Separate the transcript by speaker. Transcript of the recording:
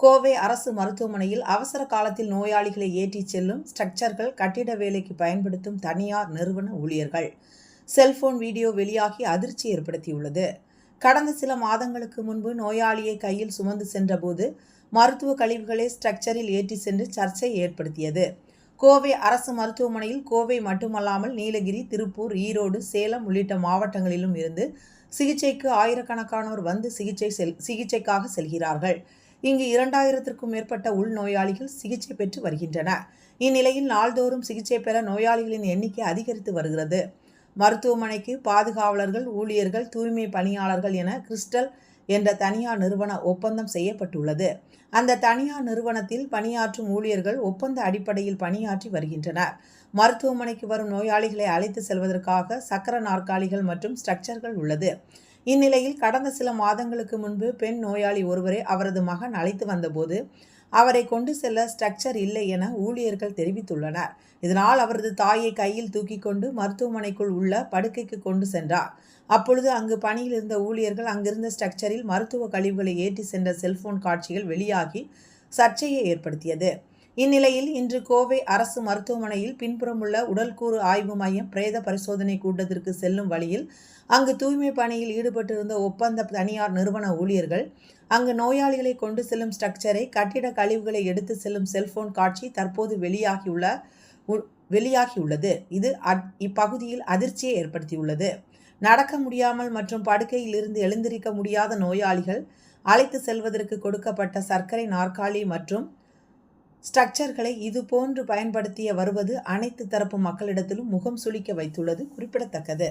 Speaker 1: கோவை அரசு மருத்துவமனையில் அவசர காலத்தில் நோயாளிகளை ஏற்றிச் செல்லும் ஸ்ட்ரக்சர்கள் கட்டிட வேலைக்கு பயன்படுத்தும் தனியார் நிறுவன ஊழியர்கள். செல்போன் வீடியோ வெளியாகி அதிர்ச்சி ஏற்படுத்தியுள்ளது. கடந்த சில மாதங்களுக்கு முன்பு நோயாளியை கையில் சுமந்து சென்றபோது மருத்துவ கழிவுகளை ஸ்ட்ரக்சரில் ஏற்றி சென்று சர்ச்சை ஏற்படுத்தியது. கோவை அரசு மருத்துவமனையில் கோவை மட்டுமல்லாமல் நீலகிரி திருப்பூர் ஈரோடு சேலம் உள்ளிட்ட மாவட்டங்களிலும் இருந்து சிகிச்சைக்கு ஆயிரக்கணக்கானோர் வந்து சிகிச்சை செல் சிகிச்சைக்காக செல்கிறார்கள். இங்கு இரண்டாயிரத்திற்கும் மேற்பட்ட உள்நோயாளிகள் சிகிச்சை பெற்று வருகின்றனர். இந்நிலையில் நாள்தோறும் சிகிச்சை பெற நோயாளிகளின் எண்ணிக்கை அதிகரித்து வருகிறது. மருத்துவமனைக்கு பாதுகாவலர்கள் ஊழியர்கள் தூய்மை பணியாளர்கள் என கிறிஸ்டல் என்ற தனியார் நிறுவன ஒப்பந்தம் செய்யப்பட்டுள்ளது. அந்த தனியார் நிறுவனத்தில் பணியாற்றும் ஊழியர்கள் ஒப்பந்த அடிப்படையில் பணியாற்றி வருகின்றனர். மருத்துவமனைக்கு வரும் நோயாளிகளை அழைத்து செல்வதற்காக சக்கர நாற்காலிகள் மற்றும் ஸ்ட்ரக்சர்கள் உள்ளது. இந்நிலையில் கடந்த சில மாதங்களுக்கு முன்பு பெண் நோயாளி ஒருவரை அவரது மகன் அழைத்து வந்தபோது அவரை கொண்டு செல்ல ஸ்ட்ரக்சர் இல்லை என ஊழியர்கள் தெரிவித்துள்ளனர். இதனால் அவரது தாயை கையில் தூக்கி கொண்டு மருத்துவமனைக்குள் உள்ள படுக்கைக்கு கொண்டு சென்றார். அப்பொழுது அங்கு பணியில் இருந்த ஊழியர்கள் அங்கிருந்த ஸ்ட்ரக்சரில் மருத்துவ கழிவுகளை ஏற்றி சென்ற செல்போன் காட்சிகள் வெளியாகி சர்ச்சையை ஏற்படுத்தியது. இந்நிலையில் இன்று கோவை அரசு மருத்துவமனையில் பின்புறமுள்ள உடல்கூறு ஆய்வு மையம் பிரேத பரிசோதனை கூட்டத்திற்கு செல்லும் வழியில் அங்கு தூய்மை பணியில் ஈடுபட்டிருந்த ஒப்பந்த தனியார் நிறுவன ஊழியர்கள் அங்கு நோயாளிகளை கொண்டு செல்லும் ஸ்ட்ரக்சரை கட்டிட கழிவுகளை எடுத்து செல்லும் செல்போன் காட்சி தற்போது வெளியாகியுள்ள உ- வெளியாகியுள்ளது. இது இப்பகுதியில் அதிர்ச்சியை ஏற்படுத்தியுள்ளது. நடக்க முடியாமல் மற்றும் படுக்கையில் இருந்து எழுந்திருக்க முடியாத நோயாளிகள் அழைத்து செல்வதற்கு கொடுக்கப்பட்ட சர்க்கரை நாற்காலி மற்றும் ஸ்ட்ரக்சர்களை இதுபோன்று பயன்படுத்திய வருவது அனைத்து தரப்பு மக்களிடத்திலும் முகம் சுளிக்க வைத்துள்ளது குறிப்பிடத்தக்கது.